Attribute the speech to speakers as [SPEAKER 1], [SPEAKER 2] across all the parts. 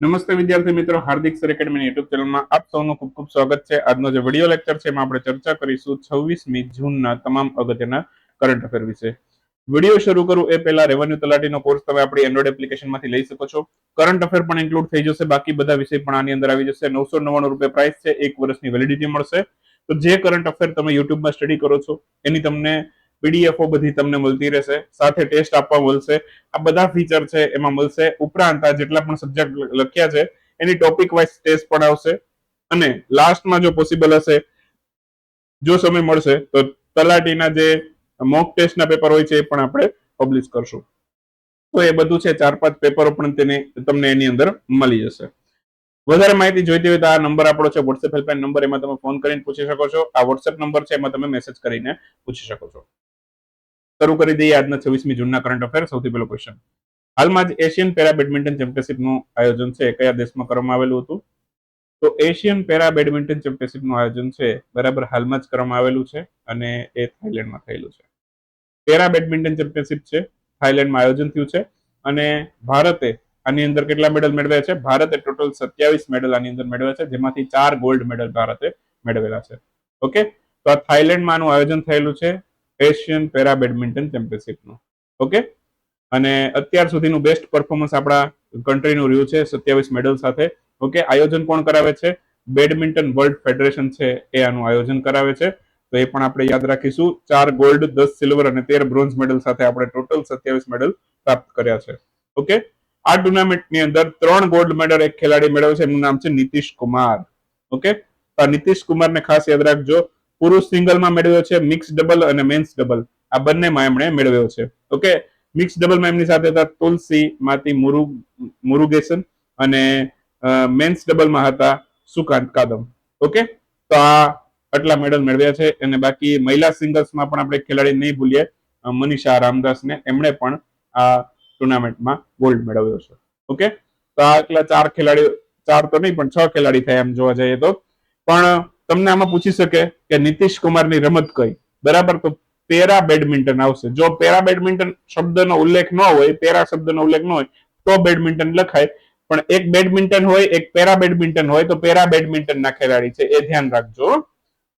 [SPEAKER 1] નમસ્તે વિદ્યાર્થી મિત્રો, હાર્દિક સર એકેડમી યુટ્યુબ ચેનલમાં આપ સૌનું ખૂબ ખૂબ સ્વાગત છે. આજનો જે વીડિયો લેક્ચર છે એમાં આપણે ચર્ચા કરીશું છવ્વીસમી જૂનના તમામ અગત્યના કરંટ અફેર વિશે. વીડિયો શરૂ કરું એ પહેલા રેવન્યુ તલાટીનો કોર્સ તમે આપણી એન્ડ્રોઇડ એપ્લિકેશનમાંથી લઈ શકો છો. કરંટ અફેર પણ ઇન્ક્લુડ થઈ જશે, બાકી બધા વિષય પણ આની અંદર આવી જશે. નવસો નવ્વાણું રૂપિયા પ્રાઇસ છે, એક વર્ષની વેલિડિટી મળશે. તો જે કરંટ અફેર તમે યુટ્યુબમાં સ્ટડી કરો છો, એની તમને પીડીએફઓ બધી તમને મળતી રહેશે, સાથે ટેસ્ટ આપવા મળશે. આ બધા ફીચર છે, એમાં મળશે. ઉપરાંત આ જેટલા પણ સબ્જેક્ટ લખ્યા છે, એની ટોપિક વાઇઝ ટેસ્ટ પણ આવશે. અને લાસ્ટમાં જો પોસિબલ હશે, જો સમય મળશે, તો તલાટીના જે મોક ટેસ્ટના પેપર હોય છે, એ પણ આપણે પબ્લિશ કરશું. તો એ બધું છે, ચાર પાંચ પેપરો પણ તેને, તમને એની અંદર મળી જશે. વધારે માહિતી જોઈતી હોય તો આ નંબર આપણો છે વોટ્સએપ હેલ્પલાઇન નંબર એમાં તમે ફોન કરીને પૂછી શકો છો. આ વોટ્સએપ નંબર છે, એમાં તમે મેસેજ કરીને પૂછી શકો છો. શરૂ કરી દઈએ આજના છવ્વીસમી જૂનના કરંટ અફેર સૌથી પહેલો ક્વેશ્ચન હાલમાં જ એશિયન પેરા બેડમિન્ટન ચેમ્પિયનશિપનું આયોજન છે કયા દેશમાં કરવામાં આવેલું હતું? તો એશિયન પેરા બેડમિન્ટન ચેમ્પિયનશિપનું આયોજન છે, બરાબર હાલમાં જ કરવામાં આવેલું છે અને એ થાઇલેન્ડમાં થયેલું છે. પેરા બેડમિન્ટન ચેમ્પિયનશિપ છે થાઇલેન્ડમાં આયોજન થયું છે અને ભારતે આની અંદર કેટલા મેડલ મેળવ્યા છે? ભારતે ટોટલ સત્યાવીસ મેડલ આની અંદર મેળવ્યા છે, જેમાંથી ચાર ગોલ્ડ મેડલ ભારતે મેળવેલા છે. ઓકે તો આ થાઇલેન્ડમાં આનું આયોજન થયેલું છે એશિયન પેરા બેડમિન્ટન ચેમ્પિયનશિપનું. ઓકે? અને અત્યાર સુધીનું બેસ્ટ પરફોર્મન્સ આપણા કન્ટ્રીનું રહ્યું છે સત્યાવીસ મેડલ સાથે. ઓકે? આયોજન કોણ કરાવે છે? બેડમિન્ટન વર્લ્ડ ફેડરેશન છે એ આનું આયોજન કરાવે છે. તો એ પણ આપણે યાદ રાખીશું. ચાર ગોલ્ડ દસ સિલ્વર અને તેર બ્રોન્ઝ મેડલ સાથે આપણે ટોટલ સત્યાવીસ મેડલ પ્રાપ્ત કર્યા છે. ઓકે? આ ટુર્નામેન્ટની અંદર ત્રણ ગોલ્ડ મેડલ એક ખેલાડી મેળવ્યો છે. એમનું નામ છે નીતિશ કુમાર. ઓકે? નીતિશ કુમારને ખાસ યાદ રાખજો. પુરુષ સિંગલમાં મેળવ્યો છે મિક્સ ડબલ અને મેન્સ ડબલ આ બંનેમાં એમણે મેળવ્યો છે. ઓકે મિક્સ ડબલમાં એમની સાથે હતા તુલસી માતી મુરુ, મુરુગેસન અને મેન્સ ડબલમાં હતા સુકાંત કાદમ. ઓકે તો આ આટલા મેડલ મેળવ્યા છે. અને બાકી મહિલા સિંગલ્સમાં પણ આપણે ખેલાડી નહીં ભૂલીએ. મનીષા રામદાસને એમણે પણ આ ટુર્નામેન્ટમાં ગોલ્ડ મેળવ્યો છે. ઓકે તો આ એટલા ચાર ખેલાડીઓ, ચાર તો નહીં, પણ છ ખેલાડી થયા એમ જોવા જઈએ તો. પણ તમને આમાં પૂછી શકે કે નીતિશ કુમારની રમત કઈ? બરાબર? તો પેરા બેડમિન્ટન આવશે. જો પેરા બેડમિન્ટન શબ્દનો ઉલ્લેખ ન હોય, પેરા શબ્દનો ઉલ્લેખ ન હોય, તો બેડમિન્ટન લખાય. પણ એક બેડમિન્ટન હોય, એક પેરા બેડમિન્ટન હોય, તો પેરા બેડમિન્ટન ના ખેલાડી છે. એ ધ્યાન રાખજો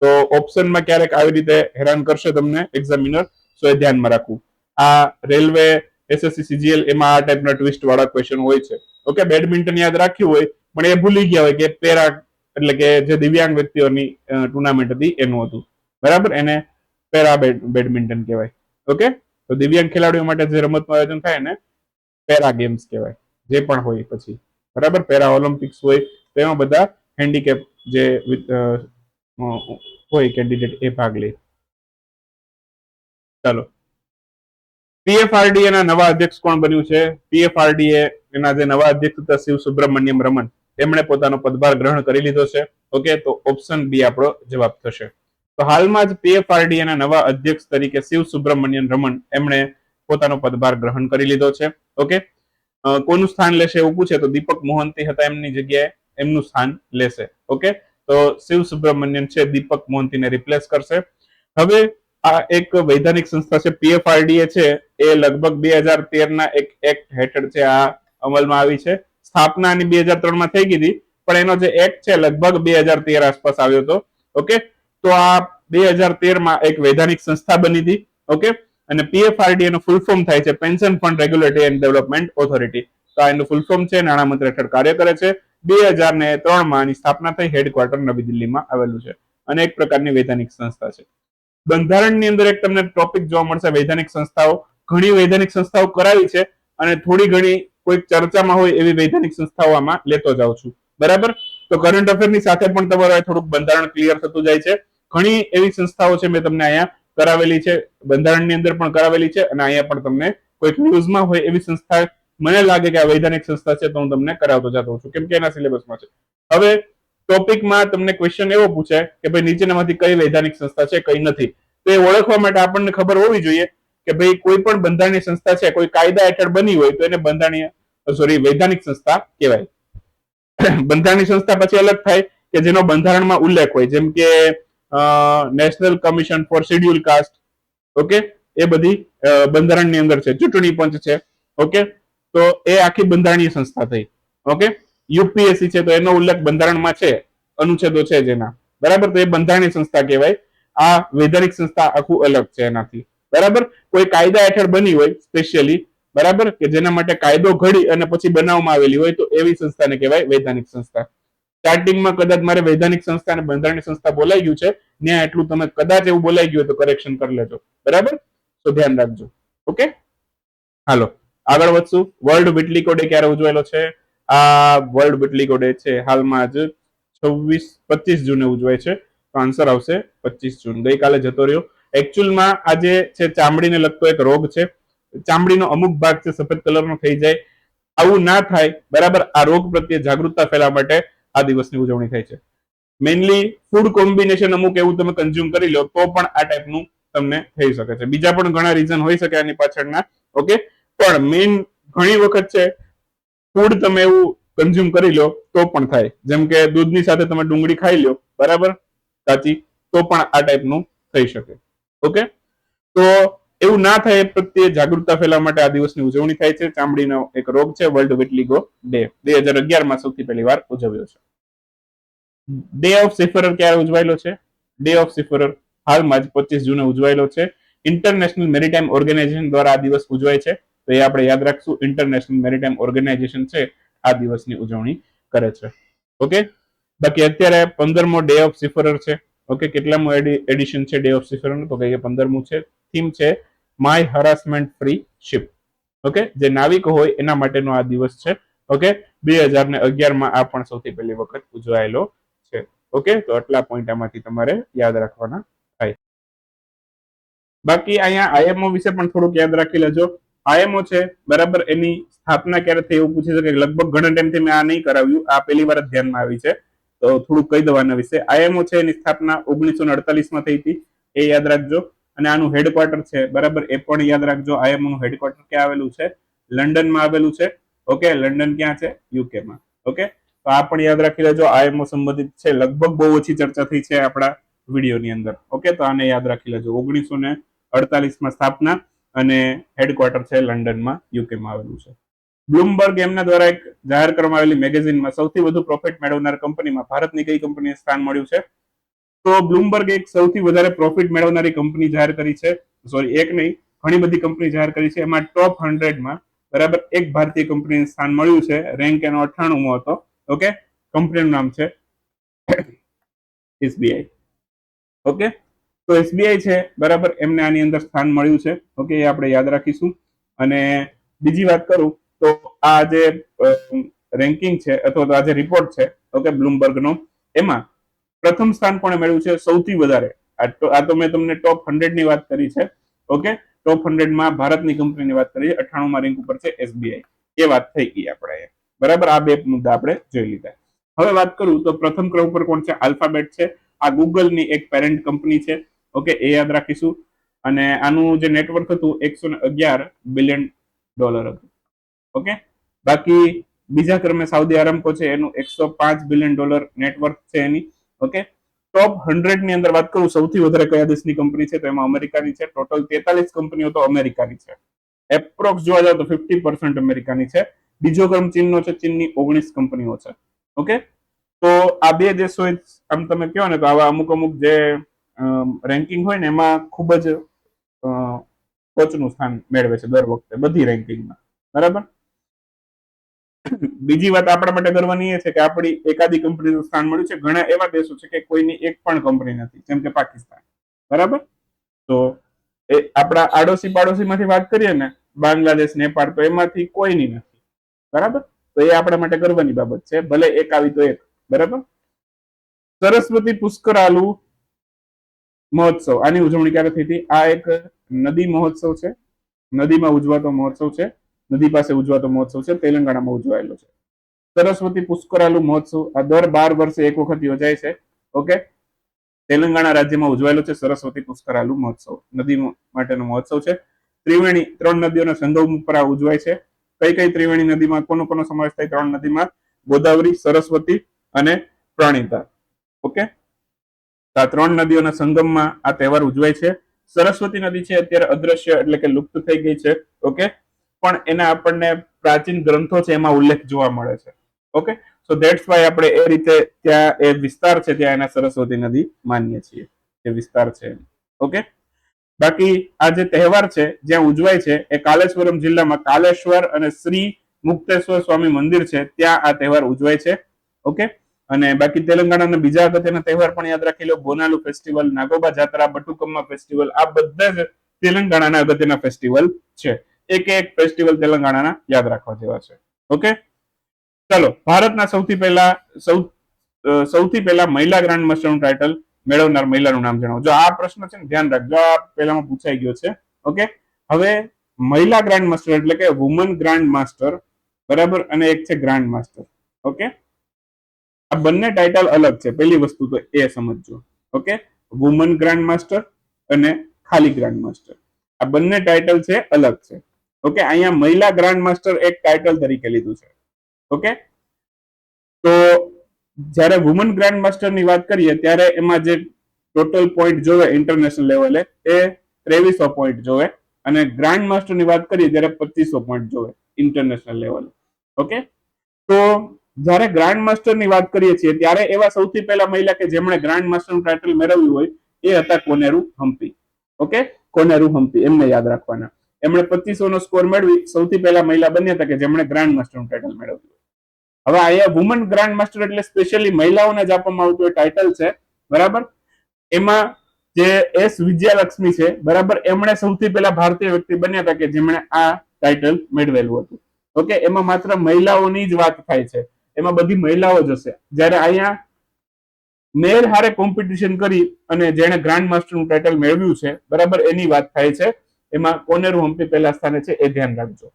[SPEAKER 1] તો ઓપ્શનમાં ક્યારેક આવી રીતે હેરાન કરશે તમને એક્ઝામિનર સો એ ધ્યાનમાં રાખવું. આ રેલવે એસએસસી સીજીએલ એમાં આ ટાઈપના ટ્વિસ્ટ વાળા ક્વેશ્ચન હોય છે. ઓકે? બેડમિન્ટન યાદ રાખ્યું હોય, પણ એ ભૂલી ગયા હોય કે પેરા એટલે કે જે દિવ્યાંગ વ્યક્તિઓની ટુર્નામેન્ટ હતી એનું હતું. બરાબર? એને પેરા બેડમિન્ટન કહેવાય. ઓકે? તો દિવ્યાંગ ખેલાડીઓ માટે જે રમતનું આયોજન થાય ને પેરા ગેમ્સ કહેવાય. જે પણ હોય પછી. બરાબર? પેરા ઓલિમ્પિક્સ હોય તેમાં બધા હેન્ડીકેપ જે હોય કેન્ડિડેટ એ ભાગ લે. ચાલો. પીએફઆરડી એના નવા અધ્યક્ષ કોણ બન્યું છે? પીએફઆરડીએ એના જે નવા અધ્યક્ષ હતા શિવ સુબ્રમણ્યમ રમન એમણે પોતાનો પદભાર ગ્રહણ કરી લીધો છે. ઓકે તો ઓપ્શન બી આપણો જવાબ થશે. તો હાલમાં જ પીએફઆરડી ના નવા અધ્યક્ષ તરીકે શિવ સુબ્રમણ્યન રમણ એમણે પોતાનો પદભાર ગ્રહણ કરી લીધો છે. ઓકે કોનું સ્થાન લેશે એવું પૂછે તો દીપક મોહંતી હતા એમની જગ્યાએ એમનું સ્થાન લેશે. ઓકે તો શિવ સુબ્રમણ્યન છે, દીપક મોહંતીને રિપ્લેસ કરશે. હવે આ એક વૈધાનિક સંસ્થા છે પીએફઆરડીએ છે, એ લગભગ બે હજાર તેર ના એક એક્ટ હેઠળ છે, આ અમલમાં આવી છે. સ્થાપના ની બે હજાર ત્રણમાં થઈ ગઈ હતી. પણ એનો જે એક્ટ છે, લગભગ બે હજાર તેર આસપાસ આવ્યો હતો. ઓકે? તો આ બે હજાર તેરમાં એક વૈધાનિક સંસ્થા બની હતી. ઓકે? અને પીએફઆરડી એનું ફૂલ ફોર્મ થાય છે pension fund regulatory and development authority તો આ એનું ફૂલ ફોર્મ છે નાણામંત્રી હેઠળ કાર્ય કરે છે. બે હજાર ને ત્રણમાં આની સ્થાપના થઈ હેડક્વાર્ટર નવી દિલ્હીમાં આવેલું છે. અને એક પ્રકારની વૈધાનિક સંસ્થા છે. બંધારણની અંદર એક તમને ટોપિક જોવા મળશે, વૈધાનિક સંસ્થાઓ. ઘણી વૈધાનિક સંસ્થાઓ કરાવી છે અને થોડી ઘણી કોઈક ચર્ચામાં હોય એવી વૈધાનિક સંસ્થાઓમાં લેતો જાઉં છું. બરાબર? તો કરંટ અફેરની સાથે પણ તમારે થોડુંક બંધારણ ક્લિયર થતું જાય છે. ઘણી એવી સંસ્થાઓ છે મેં તમને અહીંયા કરાવેલી છે. બંધારણની અંદર પણ કરાવેલી છે અને અહીંયા પણ તમને કોઈક ન્યૂઝમાં હોય એવી સંસ્થા મને લાગે કે આ વૈધાનિક સંસ્થા છે તો હું તમને કરાવતો જતો છું. કેમ કે એના સિલેબસમાં છે. હવે ટોપિકમાં તમને ક્વેશ્ચન એવો પૂછે કે ભાઈ નીચેનામાંથી કઈ વૈધાનિક સંસ્થા છે, કઈ નથી. તો એ ઓળખવા માટે આપણને ખબર હોવી જોઈએ કે ભાઈ કોઈ પણ બંધારણીય સંસ્થા છે, કોઈ કાયદા હેઠળ બની હોય તો એને બંધારણીય સોરી વૈધાનિક સંસ્થા કહેવાય. બંધારણીય સંસ્થા પછી અલગ થાય કે જેનો બંધારણમાં ઉલ્લેખ હોય, જેમ કે national commission for schedule caste okay? એ બધી બંધારણની અંદર છે, ચૂંટણી પંચ છે, ઓકે? તો એ આખી બંધારણીય સંસ્થા થઈ, ઓકે? યુપીએસસી છે તો એનો ઉલ્લેખ બંધારણમાં છે, અનુચ્છેદો છે જેના. બરાબર? તો એ બંધારણીય સંસ્થા કહેવાય. આ વૈધાનિક સંસ્થા આખું અલગ છે એનાથી. બરાબર? કોઈ કાયદા હેઠળ બની હોય સ્પેશિયલી બરાબર? કે જેના માટે કાયદો ઘડી અને પછી બનાવવામાં આવેલી હોય, તો એવી સંસ્થાને કહેવાય વૈધાનિક સંસ્થા. સ્ટાર્ટિંગમાં કદાચ મારે વૈધાનિક સંસ્થા અને બંધારણીય સંસ્થા બોલાઈ ગયું છે, ત્યાં એટલું તમે કદાચ એવું બોલાઈ ગયું તો કરેક્શન કરી લેજો. બરાબર? તો ધ્યાન રાખજો. ઓકે? હાલો. આગળ વધશું. વર્લ્ડ વિટલીકો ડે ક્યારે ઉજવાયેલો છે? આ વર્લ્ડ વિટલીકો ડે છે, હાલમાં જ છવ્વીસ, પચીસ જૂને ઉજવાય છે. તો આન્સર આવશે પચીસ જૂન. ગઈકાલે જતો રહ્યો. એકચ્યુઅલમાં આજે છે ચામડીને લગતો એક રોગ છે. ચામડીનો અમુક ભાગ છે સફેદ કલરનો થઈ જાય. આવું ના થાય, બરાબર, આ રોગ પ્રત્યે જાગૃતતા ફેલાવા માટે આ દિવસની ઉજવણી થાય છે. મેઇનલી ફૂડ કોમ્બિનેશન અમુક એવું તમે કન્ઝ્યુમ કરી લો, તો પણ આ ટાઈપનું તમને થઈ શકે છે. બીજા પણ ઘણા રીઝન હોઈ શકે આની પાછળના ઓકે પણ મેઇન ઘણી વખત છે ફૂડ તમે એવું કન્ઝ્યુમ કરી લો, તો પણ થાય. જેમ કે દૂધની સાથે તમે ડુંગળી ખાઈ લો, બરાબર? કાચી તો પણ આ ટાઈપનું થઈ શકે. ઓકે? તો એવું ના થાય એ પ્રત્યે જાગૃતતા ફેલાવવા માટે આ દિવસની ઉજવણી થાય છે. ચામડીનો એક રોગ છે વર્લ્ડ વિટલીગો ડે બે હજાર અગિયારમાં સૌથી પહેલી વાર ઉજવ્યો છે. ડે ઓફ સિફરર ક્યારે ઉજવાયેલો છે? ડે ઓફ સિફરર હાલમાં જ પચીસ જૂને ઉજવાયેલો છે. ઇન્ટરનેશનલ મેરીટાઈમ ઓર્ગેનાઇઝેશન દ્વારા આ દિવસ ઉજવાય છે. તો એ આપણે યાદ રાખશું ઇન્ટરનેશનલ મેરીટાઈમ ઓર્ગેનાઇઝેશન છે, આ દિવસની ઉજવણી કરે છે. ઓકે? બાકી અત્યારે પંદરમો ડે ઓફ સિફરર છે. ઓકે કેટલામું એડિશન છે ડે ઓફ સિફરર તો કે પંદરમું છે. થીમ છે my harassment free ship okay જે નાવિકો હોય, એના માટેનો આ દિવસ છે. ઓકે બે હજાર ને અગિયારમાં આ પણ સૌથી પહેલી વખત ઉજવાયેલો છે. ઓકે તો આટલા પોઈન્ટ આમાંથી તમારે યાદ રાખવાના થાય. બાકી અહીંયા આઈએમઓ વિશે પણ થોડુંક યાદ રાખી લેજો. આઈએમઓ છે, બરાબર, એની સ્થાપના ક્યારે થઈ એવું પૂછી શકે લગભગ ઘણા ટાઈમથી મેં આ નહીં કરાવ્યું. આ પહેલી વાર જ ધ્યાનમાં આવી છે. તો થોડુંક કહી દવાના વિશે. આઈએમઓ છે એની સ્થાપના ઓગણીસો ને અડતાલીસમાં થઈ હતી. એ યાદ રાખજો. અને આનું હેડક્વાર્ટર છે. બરાબર? એ પણ યાદ રાખજો. આઈએમઓ નું હેડક્વાર્ટર ક્યાં આવેલું છે? લંડનમાં આવેલું છે. ઓકે? લંડન ક્યાં છે? યુકેમાં. ઓકે? તો આ પણ યાદ રાખી લેજો. આઈએમઓ સંબંધિત છે. લગભગ બહુ ઓછી ચર્ચા થઈ છે આપણા વિડીયોની અંદર. ઓકે? તો આને યાદ રાખી લેજો. ઓગણીસો ને અડતાલીસમાં સ્થાપના અને હેડક્વાર્ટર છે લંડનમાં, યુકેમાં આવેલું છે. બ્લુમબર્ગ એમના દ્વારા એક જાહેર કરવામાં આવેલી મેગેઝિનમાં સૌથી વધુ પ્રોફિટ મેળવનાર કંપનીમાં ભારતની કઈ કંપનીને સ્થાન મળ્યું છે? તો બ્લુમબર્ગ એક સૌથી વધારે પ્રોફિટ મેળવનારી કંપની જાહેર કરી છે. સોરી એક નહીં, ઘણી બધી કંપની જાહેર કરી છે. એમાં ટોપ હંડ્રેડમાં બરાબર એક ભારતીય કંપનીને સ્થાન મળ્યું છે. રેન્ક એનો અઠાણું હતો. ઓકે કંપનીનું નામ છે એસબીઆઈ ઓકે તો એસબીઆઈ છે, બરાબર એમને આની અંદર સ્થાન મળ્યું છે. ઓકે એ આપણે યાદ રાખીશું. અને બીજી વાત કરું તો આ જે રેન્કિંગ છે અથવા તો આ જે રિપોર્ટ છે ઓકે બ્લુમબર્ગનો એમાં પ્રથમ સ્થાન કોણે મેળવ્યું છે? સૌથી વધારે. આ તો મેં તમને ટોપ હંડ્રેડની વાત કરી છે ઓકે ટોપ હંડ્રેડમાં ભારતની કંપનીની વાત કરી અઠ્ઠાણું માં રેન્ક ઉપર છે એસબીઆઈ એ વાત થઈ ગઈ આપણે બરાબર? આ બે મુદ્દા આપણે જોઈ લીધા. હવે વાત કરું તો પ્રથમ ક્રમ ઉપર કોણ છે? આલ્ફાબેટ છે. આ ગૂગલની એક પેરેન્ટ કંપની છે ઓકે એ યાદ રાખીશું. અને આનું જે નેટવર્ક હતું, એકસો અગિયાર બિલિયન ડોલર હતું. ઓકે? બાકી બીજા ક્રમે સાઉદી આરામકો છે, એનું એકસો પાંચ બિલિયન ડોલર નેટવર્ક છે એની, ઓકે? ટોપ હંડ્રેડની અંદર વાત કરું, સૌથી વધારે કયા દેશની કંપની છે તો એમાં અમેરિકાની છે, ટોટલ તેતાલીસ કંપનીઓ તો અમેરિકાની છે. એપ્રોક્સ જોવા જાવ તો ફિફ્ટી પર્સન્ટ અમેરિકાની છે. બીજો ક્રમ ચીનનો છે, ચીનની ઓગણીસ કંપનીઓ છે, ઓકે? તો આ બે દેશો આમ તમે કહો ને તો આવા અમુક અમુક જે રેન્કિંગ હોય ને એમાં ખૂબ જ ટોચનું સ્થાન મેળવે છે દર વખતે, બધી રેન્કિંગમાં બરાબર? બીજી વાત આપણા માટે ગર્વની એ છે કે આપણી એકાદી કંપનીનું સ્થાન મળ્યું છે. ઘણા એવા દેશો છે કે કોઈની એક પણ કંપની નથી, જેમ કે પાકિસ્તાન. બરાબર? તો એ આપણા આડોશી પાડોશીમાંથી વાત કરીએ ને, બાંગ્લાદેશ, નેપાળ, તો એમાંથી કોઈની નથી. બરાબર? તો એ આપણા માટે ગર્વની બાબત છે, ભલે એક આવી તો એક. બરાબર? સરસ્વતી પુષ્કરાલુ મહોત્સવ, આની ઉજવણી ક્યારે થઈ હતી? આ એક નદી મહોત્સવ છે. નદીમાં ઉજવાતો મહોત્સવ છે. નદી પાસે ઉજવાતો મહોત્સવ છે, તેલંગાણામાં ઉજવાયેલો છે. સરસ્વતી પુષ્કરાલુ મહોત્સવ આ દર બાર વર્ષે એક વખત યોજાય છે, ઓકે? તેલંગાણા રાજ્યમાં ઉજવાયેલો છે સરસ્વતી પુષ્કરાલુ મહોત્સવ. નદી માટેનો મહોત્સવ છે. ત્રિવેણી ત્રણ નદીઓના સંગમ ઉપર ઉજવાય છે. કઈ કઈ ત્રિવેણી નદીમાં, કોનો કોનો સમાવેશ થાય ત્રણ નદીમાં? ગોદાવરી, સરસ્વતી અને પ્રણીતા. ઓકે? આ ત્રણ નદીઓના સંગમમાં આ તહેવાર ઉજવાય છે. સરસ્વતી નદી છે, અત્યારે અદ્રશ્ય એટલે કે લુપ્ત થઈ ગઈ છે, ઓકે? પણ એના આપણને પ્રાચીન ગ્રંથો છે એમાં ઉલ્લેખ જોવા મળે છે. ઓકે સો દેટ્સ વાય આપણે એ રીતે ત્યાં એ વિસ્તાર છે, ત્યાં એના સરસ્વતી નદી માનીએ છીએ. એ વિસ્તાર છે ઓકે બાકી આ જે તહેવાર છે, જ્યાં ઉજવાય છે, એ કાલેશ્વરમ જિલ્લામાં કાલેશ્વર અને શ્રી મુક્તેશ્વર સ્વામી મંદિર છે, ત્યાં આ તહેવાર ઉજવાય છે. ઓકે અને બાકી તેલંગાણાના બીજા અગત્યના તહેવાર પણ યાદ રાખી લો. બોનાલુ ફેસ્ટિવલ, નાગોબા જાત્રા, બટુકમ્મા ફેસ્ટિવલ, આ બધા જ તેલંગાણાના અગત્યના ફેસ્ટિવલ છે. એક એક ફેસ્ટિવલ તેલંગાણાના યાદ રાખવા જેવા છે. ઓકે ચાલો, ભારતના સૌથી પહેલા, સૌ સૌથી પહેલા મહિલા ગ્રાન્ડ માસ્ટરનું ટાઇટલ મેળવનાર મહિલાનું નામ જણાવો. જો આ પ્રશ્ન છે ને, ધ્યાન રાખજો. આ પહેલામાં પૂછાઈ ગયો છે. ઓકે હવે મહિલા ગ્રાન્ડ માસ્ટર એટલે કે વુમન ગ્રાન્ડ માસ્ટર, બરાબર? અને એક છે ગ્રાન્ડ માસ્ટર. ઓકે આ બંને ટાઇટલ અલગ છે. પહેલી વસ્તુ તો એ સમજજો. ઓકે વુમન ગ્રાન્ડ માસ્ટર અને ખાલી ગ્રાન્ડ માસ્ટર. આ બંને ટાઇટલ છે, અલગ છે. ઓકે, અહીંયા મહિલા ગ્રાન્ડ માસ્ટર એક ટાઇટલ તરીકે લીધું છે. ઓકે? તો જ્યારે વુમન ગ્રાન્ડ માસ્ટરની વાત કરીએ, ત્યારે એમાં જે ટોટલ પોઈન્ટ જોવે ઇન્ટરનેશનલ લેવલે એ ત્રેવીસો પોઈન્ટ જોવે. અને ગ્રાન્ડ માસ્ટરની વાત કરીએ, ત્યારે પચીસો પોઈન્ટ જોવે ઇન્ટરનેશનલ લેવલે ઓકે? તો જ્યારે ગ્રાન્ડ માસ્ટરની વાત કરીએ છીએ, ત્યારે એવા સૌથી પહેલા મહિલા કે જેમણે ગ્રાન્ડ માસ્ટરનું ટાઇટલ મેળવ્યું હોય, એ હતા કોનેરુ હમ્પી. ઓકે? કોનેરુ હમ્પી, એમને યાદ રાખવાના. એમણે પચીસો નો સ્કોર મેળવી. સૌથી પહેલા મહિલા બન્યા હતા કે જેમણે ગ્રાન્ડ માસ્ટરનું ટાઇટલ મેળવ્યું. હવે અહીંયા વુમન ગ્રાન્ડ માસ્ટર એટલે સ્પેશિયલી મહિલાઓને જ આપવામાં આવતું એ ટાઇટલ છે. બરાબર? એમાં જે એસ વિજયાલક્ષ્મી છે, બરાબર? એમણે સૌથી પહેલા ભારતીય વ્યક્તિ બન્યા હતા કે જેમણે આ ટાઇટલ મેળવેલું હતું. ઓકે? એમાં માત્ર મહિલાઓની જ વાત થાય છે. એમાં બધી મહિલાઓ જ હશે. જ્યારે અહીંયા મેલ હારે કોમ્પિટિશન કરી અને જેણે ગ્રાન્ડ માસ્ટરનું ટાઇટલ મેળવ્યું છે, બરાબર? એની વાત થાય છે. એમાં કોનેરુ હમ્પી પહેલા સ્થાને છે એ ધ્યાન રાખજો.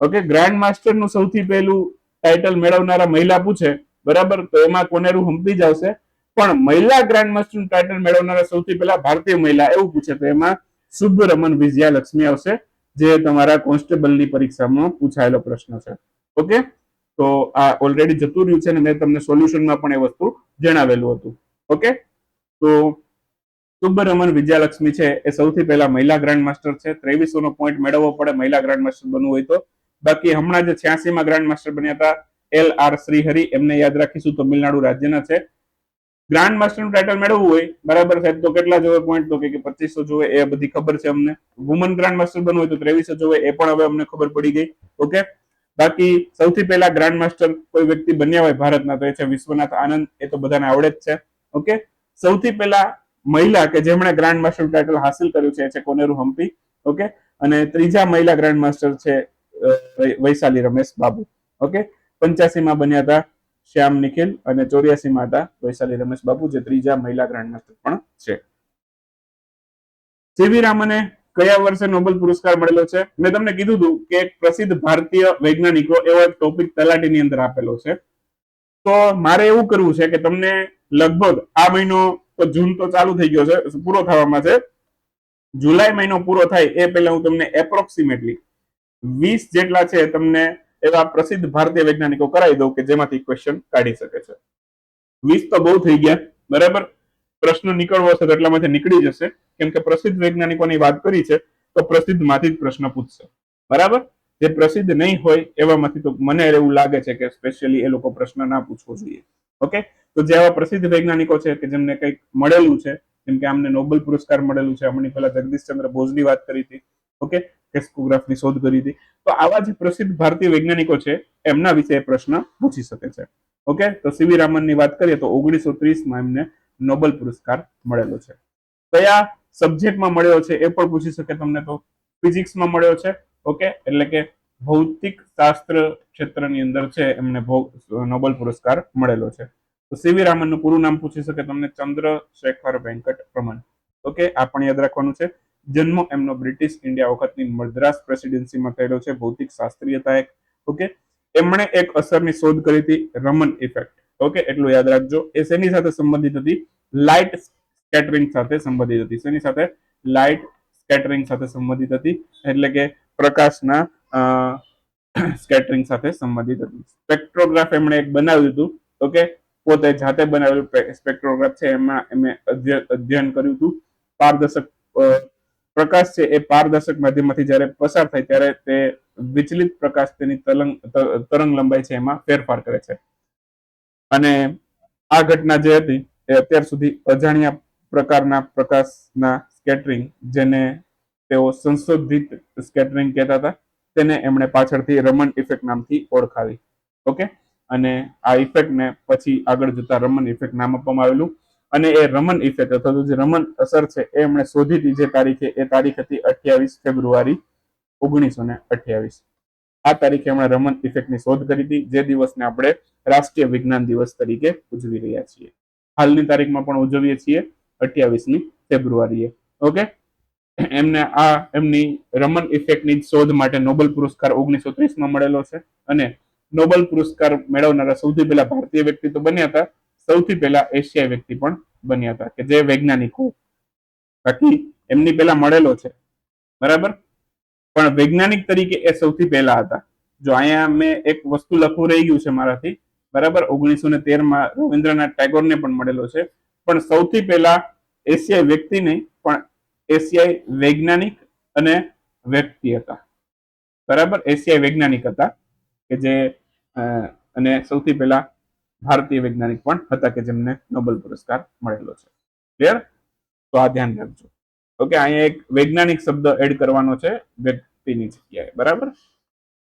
[SPEAKER 1] ઓકે ગ્રાન્ડ માસ્ટરનું સૌથી પહેલું ટાઇટલ મેળવનારા મહિલા પૂછે, બરાબર? તો એમાં કોનેરુ હમ્પી જ આવશે. પણ મહિલા ગ્રાન્ડ માસ્ટરનું ટાઇટલ મેળવનારા સૌથી પહેલા ભારતીય મહિલા એવું પૂછે, તો એમાં સુબ્રમન વિજયાલક્ષ્મી આવશે, જે તમારા કોન્સ્ટેબલની પરીક્ષામાં પૂછાયેલો પ્રશ્ન છે. ઓકે તો આ ઓલરેડી જતું રહ્યું છે અને મેં તમને સોલ્યુશનમાં પણ એ વસ્તુ જણાવેલું હતું. ઓકે તો સુબ્રમન વિજયાલક્ષ્મી છે, એ સૌથી પહેલા મહિલા ગ્રાન્ડ માસ્ટર છે. ત્રેવીસો નો પોઈન્ટ મેળવવો પડે મહિલા ગ્રાન્ડ માસ્ટર બનવું હોય તો. બાકી હમણાં જે છ્યાસી માં ગ્રાન્ડ માસ્ટર બન્યા હતા એલ આર શ્રીહરિ એમને યાદ રાખીશું તમિલનાડુ રાજ્યના છે. ગ્રાન્ડ માસ્ટરનું ટાઇટલ મેળવવું હોય, બરાબર સાહેબ, તો કેટલા જોવે પોઈન્ટ તો કે પચીસો જોવે, એ બધી ખબર છે અમને. વુમન ગ્રાન્ડ માસ્ટર બનવું હોય તો ત્રેવીસો જોવે, એ પણ હવે અમને ખબર પડી ગઈ. ઓકે? બાકી સૌથી પહેલા ગ્રાન્ડ માસ્ટર કોઈ વ્યક્તિ બન્યા હોય ભારતના, તો એ છે વિશ્વનાથ આનંદ, એ તો બધાને આવડે જ છે. ઓકે? સૌથી પહેલા મહિલા કે જેમણે ગ્રાન્ડ માસ્ટર ટાઇટલ હાસિલ કર્યું છે છે કોનેરુ હમ્પી, ઓકે? અને ત્રીજા મહિલા ગ્રાન્ડ માસ્ટર છે વૈશાલી રમેશ બાબુ, ઓકે? પંચ્યાસી માં બન્યા હતા શ્યામ નિખિલ અને ચોર્યાસી માં હતા વૈશાલી રમેશ બાબુ, જે ત્રીજા મહિલા ગ્રાન્ડ માસ્ટર પણ છે. સીવી રામને કયા વર્ષે નોબેલ પુરસ્કાર મળેલો છે? મેં તમને કીધું હતું કે એક પ્રસિદ્ધ ભારતીય વૈજ્ઞાનિકો એવો એક ટોપિક તલાટીની અંદર આપેલો છે. તો મારે એવું કરવું છે કે તમને લગભગ આ મહિનો તો જૂન તો ચાલુ થઈ ગયો છે, પૂરો થવામાં છે. જુલાઈ મહિનો પૂરો થાય એ પહેલા હું તમને એપ્રોક્સિમેટલી વીસ જેટલા છે તમને એવા પ્રસિદ્ધ ભારતીય વૈજ્ઞાનિકો કરાવી દઉં કે જેમાંથી ક્વેશ્ચન કાઢી શકે છે. વીસ તો બહુ થઈ ગયા, બરાબર? પ્રશ્ન નીકળવો હશે એટલામાંથી નીકળી જશે. કેમ કે પ્રસિદ્ધ વૈજ્ઞાનિકોની વાત કરી છે, તો પ્રસિદ્ધમાંથી જ પ્રશ્ન પૂછશે. બરાબર? જે પ્રસિદ્ધ નહીં હોય એવામાંથી તો મને એવું લાગે છે કે સ્પેશિયલી એ લોકો પ્રશ્ન ના પૂછવો જોઈએ. ઓકે તો જે આવા પ્રસિદ્ધ વૈજ્ઞાનિકો છે કે જેમને કંઈક મળેલું છે, જેમ કે આમને નોબેલ પુરસ્કાર મળેલું છે, હમણાં પહેલા જગદીશચંદ્ર બોઝની વાત કરી હતી, ઓકે ટેસ્કોગ્રાફની શોધ કરી હતી. તો આવા જે પ્રસિદ્ધ ભારતીય વૈજ્ઞાનિકો છે, એમના વિશે એ પ્રશ્ન પૂછી શકે છે, ઓકે? તો સીવી રામનની વાત કરીએ તો ઓગણીસો ત્રીસમાં એમને નોબેલ પુરસ્કાર મળેલો છે. કયા સબ્જેક્ટમાં મળ્યો છે, એ પણ પૂછી શકે તમને તો. ફિઝિક્સમાં મળ્યો છે, ઓકે? એટલે કે ભૌતિક શાસ્ત્ર ક્ષેત્રની અંદર છે, એમને નોબેલ પુરસ્કાર મળેલો છે. તો સીવી રામનનું પૂરું નામ પૂછી શકે તમને ચંદ્રશેખર વેંકટ રમન ઓકે આ પણ યાદ રાખવાનું છે. જન્મ એમનો બ્રિટિશ ઇન્ડિયા વખતની મદ્રાસ પ્રેસિડેન્સીમાં થયેલો છે, ભૌતિક શાસ્ત્રીયતા એક. ઓકે એમણે એક અસરની શોધ કરી હતી રમન ઇફેક્ટ ઓકે એટલું યાદ રાખજો. એ શેની સાથે સંબંધિત હતી? લાઇટ સ્કેટરિંગ સાથે સંબંધિત હતી. શેની સાથે? લાઇટ સ્કેટરિંગ સાથે સંબંધિત હતી. એટલે કે પ્રકાશના સ્કેટરિંગ સાથે સંબંધિત હતી. સ્પેક્ટ્રોગ્રાફ એમણે એક બનાવ્યું હતું. ઓકે પોતે જાતે બનાવેલું સ્પેક્ટ્રોગ્રાફ છે, એમાં એમણે અધ્યયન કર્યું હતું. પારદર્શક પ્રકાશ છે એ પારદર્શક માધ્યમમાંથી જ્યારે પસાર થાય ત્યારે તે વિચલિત પ્રકાશ તેની તરંગ તરંગ લંબાઈ છે એમાં ફેરફાર કરે છે. અને આ ઘટના જે હતી એ અત્યાર સુધી અજાણ્યા પ્રકારના પ્રકાશના સ્કેટરિંગ જેને તેઓ સંશોધિત સ્કેટરિંગ કહેતા હતા, તેને એમણે પાછળથી રમન ઇફેક્ટ નામથી ઓળખાવી. ઓકે? અને આ ઇફેક્ટને પછી આગળ જતા રમન ઇફેક્ટ નામ આપવામાં આવેલું. અને એ રમન ઇફેક્ટ અથવા તો જે રમન અસર છે એ એમણે શોધી હતી જે તારીખે, એ તારીખ હતી અઠ્યાવીસ ફેબ્રુઆરી ઓગણીસો ને અઠ્યાવીસ. આ તારીખે એમણે રમન ઇફેક્ટની શોધ કરી હતી. જે દિવસને આપણે રાષ્ટ્રીય વિજ્ઞાન દિવસ તરીકે ઉજવી રહ્યા છીએ. હાલની તારીખમાં પણ ઉજવીએ છીએ અઠ્યાવીસમી ફેબ્રુઆરીએ. ઓકે? એમને આ એમની રમન ઇફેક્ટની શોધ માટે નોબેલ પુરસ્કાર ઓગણીસો ત્રીસમાં મળેલો છે અને નોબેલ પુરસ્કાર મેળવનારા સૌથી પહેલા ભારતીય વ્યક્તિ તો બન્યા હતા. સૌથી પહેલા એશિયાઈ વ્યક્તિ પણ બન્યા હતા, કે જે વૈજ્ઞાનિકો. બાકી એમની પહેલા મળેલો છે. બરાબર? પણ વૈજ્ઞાનિક તરીકે એ સૌથી પહેલા હતા. જો અહીંયા મેં એક વસ્તુ લખવું રહી ગયું છે મારાથી. બરાબર? ઓગણીસો ને તેરમાં રવિન્દ્રનાથ ટાગોરને પણ મળેલો છે. પણ સૌથી પહેલા એશિયાઈ વ્યક્તિ નહીં, પણ એશિયાઈ વૈજ્ઞાનિક અને વ્યક્તિ હતા. બરાબર? એશિયાઈ વૈજ્ઞાનિક હતા. કે જે અને સૌથી પહેલા ભારતીય વૈજ્ઞાનિક પણ હતા કે જેમને નોબેલ પુરસ્કાર મળેલો છે. ક્લિયર તો આ ધ્યાન રાખજો. ઓકે, અહીંયા એક વૈજ્ઞાનિક શબ્દ એડ કરવાનો છે, વ્યક્તિની જગ્યાએ. બરાબર?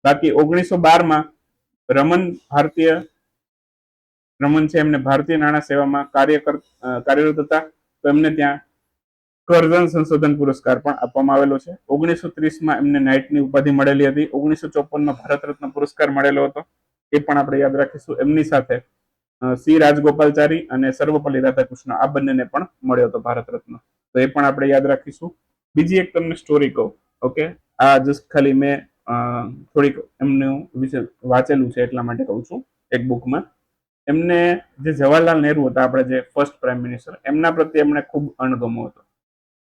[SPEAKER 1] બાકી ઓગણીસો બારમાં રમન ભારતીય રમન છે એમને ભારતીય નાણાં સેવામાં કાર્ય કાર્યરત હતા, તો એમને ત્યાં કરઝન સંશોધન પુરસ્કાર પણ આપવામાં આવેલો છે. ઓગણીસો ત્રીસમાં એમને નાઇટની ઉપાધિ મળેલી હતી. ઓગણીસો ચોપનમાં ભારત રત્ન પુરસ્કાર મળેલો હતો. એ પણ આપણે યાદ રાખીશું. એમની સાથે સી રાજગોપાલચારી અને સર્વપલ્લી રાધાકૃષ્ણ, આ બંનેને પણ મળ્યો હતો ભારત રત્ન. તો એ પણ આપણે યાદ રાખીશું. બીજી એક તમને સ્ટોરી કહું, ઓકે? આ જસ્ટ ખાલી મેં થોડીક એમનું વિશે વાંચેલું છે એટલા માટે કહું છું, એક બુકમાં. એમને જે જવાહરલાલ નહેરુ હતા, આપણે જે ફર્સ્ટ પ્રાઇમ મિનિસ્ટર એમના પ્રત્યે એમને ખૂબ અણગમો હતો.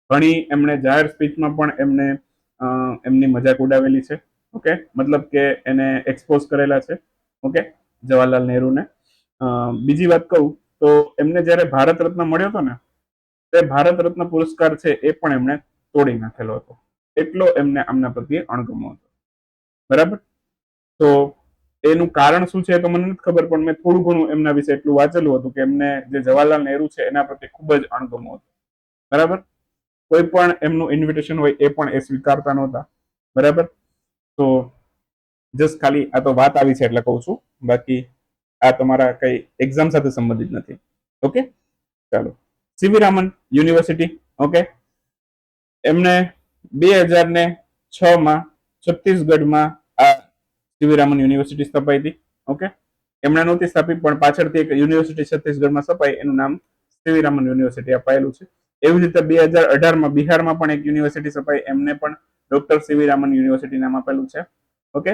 [SPEAKER 1] ઘણી એમણે જાહેર સ્પીચમાં પણ એમને એમની મજાક ઉડાવેલી છે. ઓકે? મતલબ કે એને એક્સપોઝ કરેલા છે. ઓકે? જવાહરલાલ નહેરુને. બીજી વાત કહું તો એમને જ્યારે ભારત રત્ન મળ્યો હતો ને, તે ભારત રત્ન પુરસ્કાર છે એ પણ એમણે તોડી નાખેલો હતો. એટલો એમને આમના પ્રત્યે અણગમો હતો. બરાબર? તો એનું કારણ શું છે તો મને નથી ખબર, પણ મેં થોડું ઘણું એમના વિશે એટલું વાંચેલું હતું કે એમને જે જવાહરલાલ નહેરુ છે એના પ્રત્યે ખૂબ જ અણગમો હતો. બરાબર? કોઈ પણ એમનું ઇન્વિટેશન હોય એ પણ એ સ્વીકારતા નહોતા. બરાબર? તો જસ્ટ ખાલી આ તો વાત આવી છે એટલે કહું છું. બાકી આ તમારા કઈ એક્ઝામ સાથે સંબંધિત નથી. ઓકે ચાલો. સીવી રામન યુનિવર્સિટી ઓકે એમને બે હજાર ને છ માં છત્તીસગઢમાં આ સીવી રામન યુનિવર્સિટી સ્થપાઈ હતી. ઓકે એમણે નહોતી સ્થાપી, પણ પાછળથી એક યુનિવર્સિટી છત્તીસગઢમાં સ્થપાઈ. એનું નામ સીવી રામન યુનિવર્સિટી અપાયેલું છે. એવી રીતે બે હજાર અઢારમાં બિહારમાં પણ એક યુનિવર્સિટી સ્થપાઈ એમને પણ ડોક્ટર સીવી રામન યુનિવર્સિટી નામ આપેલું છે. ઓકે?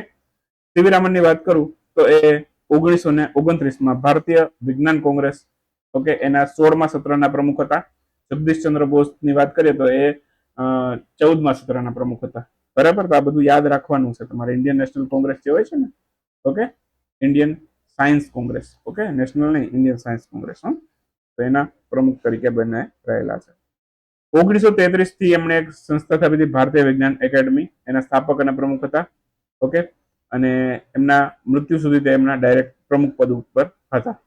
[SPEAKER 1] સીવી રામનની વાત કરું તો એ ઓગણીસો ને ઓગણત્રીસમાં ભારતીય વિજ્ઞાન કોંગ્રેસ, ઓકે, એના સોળમા સત્રના પ્રમુખ હતા. જગદીશચંદ્ર બોઝની વાત કરીએ તો એ ચૌદમા સત્રના પ્રમુખ હતા. બરાબર? તો આ બધું યાદ રાખવાનું છે તમારે. ઇન્ડિયન નેશનલ કોંગ્રેસ જે હોય છે ને, okay? Indian science congress, okay? National નહીં, ઇન્ડિયન સાયન્સ કોંગ્રેસ, હા. તો એના પ્રમુખ તરીકે બંને રહેલા છે. ઓગણીસો તેત્રીસથી એમણે એક સંસ્થા સ્થાપી હતી, ભારતીય વિજ્ઞાન એકેડમી. એના સ્થાપક અને પ્રમુખ હતા. ઓકે? અને એમના મૃત્યુ સુધી તે એમના ડાયરેક્ટ પ્રમુખ પદ ઉપર હતા.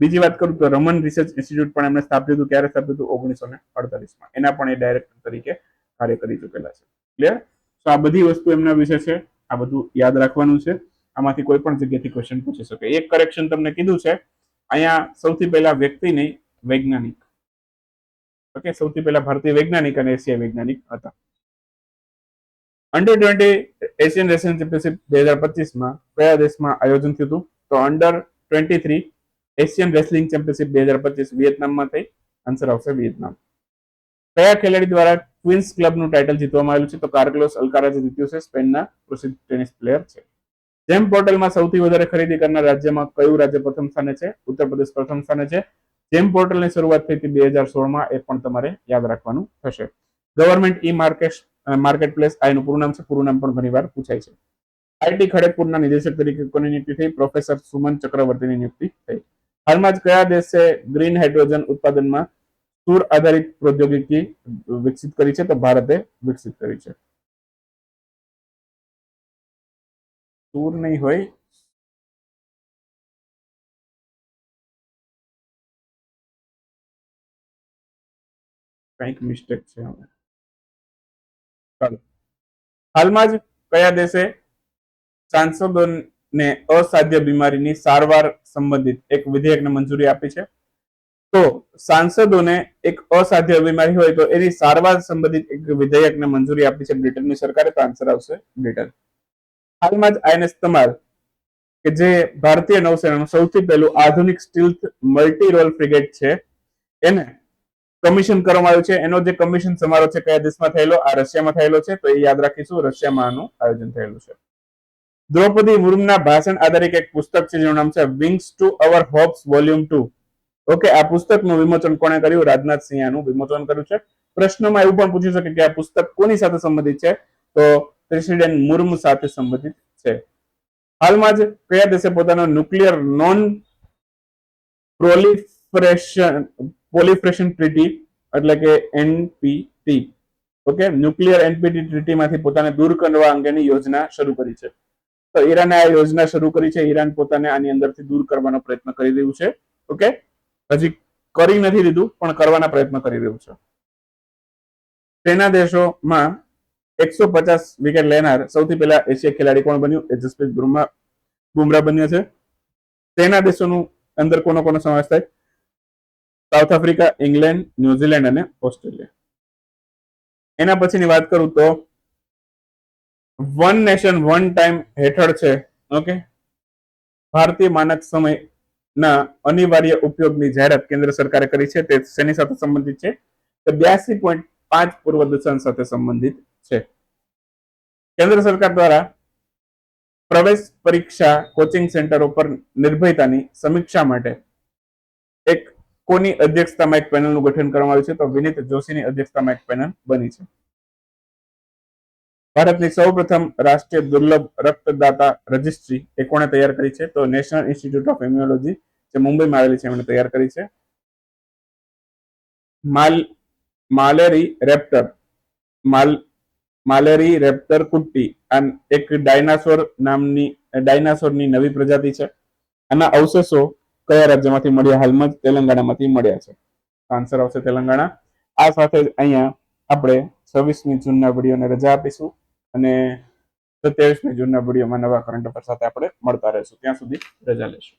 [SPEAKER 1] બીજી વાત કરું તો રમન રિસર્ચ ઇન્સ્ટિટ્યૂટ પણ એમણે સ્થાપ્યું હતું. ક્યારે સ્થાપ્યું હતું? ઓગણીસો ને અડતાલીસમાં એના પણ એ ડાયરેક્ટર તરીકે કાર્ય કરી ચૂકેલા છે. ક્લિયર તો આ બધી વસ્તુ એમના વિશે છે. આ બધું યાદ રાખવાનું છે. આમાંથી કોઈ પણ જગ્યાથી ક્વેશ્ચન પૂછી શકે. એક કરેક્શન તમને કીધું છે. અહીંયા સૌથી પહેલા વ્યક્તિ નહીં વૈજ્ઞાનિક. ઓકે સૌથી પહેલા ભારતીય વૈજ્ઞાનિક અને એશિયા વૈજ્ઞાનિક હતા. Under twenty Asian wrestling championship બે હજાર પચીસમાં કયા દેશમાં આયોજન થયું હતું? તો under twenty three Asian wrestling championship બે હજાર પચીસ વિયેતનામમાં થઈ. આન્સર આવશે વિયેતનામ. કયા ખેલાડી દ્વારા ક્વિન્સ ક્લબનું ટાઇટલ જીતવામાં આવેલું છે? તો કાર્ગલોસ અલકારાજે જીત્યું છે. સ્પેનના પ્રસિદ્ધ ટેનિસ પ્લેયર છે. જેમ પોર્ટલમાં સૌથી વધારે ખરીદી કરનાર રાજ્યમાં કયું રાજ્ય પ્રથમ સ્થાને છે? ઉત્તર પ્રદેશ પ્રથમ સ્થાને છે. જેમ પોર્ટલની શરૂઆત થઈ હતી બે હજાર સોળમાં, એ પણ તમારે યાદ રાખવાનું થશે government e market market place આ એનું પૂરું નામ છે. પૂરું નામ પણ ઘણી વાર પૂછાય છે. આઈટી ખડગપુરના નિદેશક તરીકે કોની નિયુક્તિ થઈ? પ્રોફેસર સુમન ચક્રવર્તીની નિયુક્તિ થઈ. હાલમાં જ કયા દેશે ગ્રીન હાઇડ્રોજન ઉત્પાદનમાં સૂર આધારિત પ્રૌદ્યોગિકી વિકસિત કરી છે? તો ભારતે વિકસિત કરી છે. સૂર નહીં હોય કંઈક મિસ્ટેક છે ચાલો. હાલમાં જ કયા દેશે સાંસદોને અસાધ્ય બીમારીની સારવાર સંબંધિત એક વિધેયકને મંજૂરી આપી છે? તો સાંસદોને એક અસાધ્ય બીમારી હોય તો એની સારવાર સંબંધિત એક વિધેયકને મંજૂરી આપી છે બ્રિટનની સરકારે, તો આન્સર આવશે બ્રિટન. હાલમાં જ આઈએનએસ તમાર કે જે ભારતીય નૌસેનાનું સૌથી પહેલું આધુનિક સ્ટીલ્થ મલ્ટી રોલ ફ્રિગેટ છે, એને કમિશન કરવામાં આવ્યું છે. એનો જે કમિશન સમારોહ છે કયા દેશમાં થયેલો? આ રશિયામાં થયેલો છે. તો એ યાદ રાખીશું રશિયામાં આનું આયોજન થયેલું છે. દ્રૌપદી મુર્મુના ભાષણ આધારિત એક પુસ્તક છે, જેનું નામ છે wings to our hopes volume two okay, આ પુસ્તકનું વિમોચન કોણે કર્યું? રાજનાથ સિંહ આનું વિમોચન કર્યું છે. પ્રશ્નમાં એવું પણ પૂછી શકે કે આ પુસ્તક કોની સાથે સંબંધિત છે? તો પ્રેસિડેન્ટ મુર્મુ સાથે સંબંધિત છે. હાલમાં જ કયા દેશે પોતાનો nuclear non proliferation proliferation treaty એટલે કે એનપીટી ઓકે ન્યુક્લિયર એનપીટી ટ્રીટીમાંથી પોતાને દૂર કરવા અંગેની યોજના શરૂ કરી છે. તો ઈરાને આ યોજના શરૂ કરી છે. ઈરાન પોતાને આની અંદરથી દૂર કરવાનો પ્રયત્ન કરી રહ્યું છે. ઓકે હજી કરી નથી દીધું, પણ કરવાના પ્રયત્ન કરી રહ્યું છે. તેના દેશોમાં એકસો પચાસ વિકેટ લેનાર સૌથી પહેલા એશિયા ખેલાડી કોણ બન્યું? એ જસપ્રીત બુમરા બન્યો છે. તેના દેશોનું અંદર કોનો કોનો સમાવેશ થાય? સાઉથ આફ્રિકા, ઇંગ્લેન્ડ, ન્યુઝીલેન્ડ અને ઓસ્ટ્રેલિયા. એના પછીની વાત કરું તો વન નેશન, વન ટાઈમ હેઠળ છે, ઓકે? ભારતીય માનક સમયના અનિવાર્ય ઉપયોગની જાહેરાત કેન્દ્ર સરકારે કરી છે, તે શેની સાથે સંબંધિત છે? તો બ્યાસી પોઈન્ટ પાંચ પૂર્વ દૂષણ સાથે સંબંધિત છે. કેન્દ્ર સરકાર દ્વારા પ્રવેશ પરીક્ષા કોચિંગ સેન્ટરો પર નિર્ભયતાની સમીક્ષા માટે કોની અધ્યક્ષતામાં એક પેનલનું ગઠન કરવામાં આવ્યું છે? તો વિનીત જોશીની અધ્યક્ષતામાં એક પેનલ બની છે. ભારતની સૌપ્રથમ રાષ્ટ્રીય દુર્લભ રક્તદાતા રજિસ્ટ્રી એ કોણે તૈયાર કરી છે? તો નેશનલ ઇન્સ્ટિટ્યૂટ ઓફ ઇમ્યુનોલોજી જે મુંબઈમાં આવેલી છે, એમણે તૈયાર કરી છે. માલ, માલેરી રેપ્ટર, માલ, માલેરી રેપ્ટર કુટ્ટી આ એક ડાયનાસોર નામની, ડાયનાસોરની નવી પ્રજાતિ છે. આના અવશેષો કયા રાજ્યમાંથી મળ્યા? હાલમાં જ તેલંગાણામાંથી મળ્યા છે. આન્સર આવશે તેલંગાણા. આ સાથે જ અહીંયા આપણે છવ્વીસમી જૂનના વિડીયોને રજા આપીશું અને સત્યાવીસમી જૂનના વિડીયોમાં નવા કરંટ અફેર સાથે આપણે મળતા રહીશું. ત્યાં સુધી રજા લેશું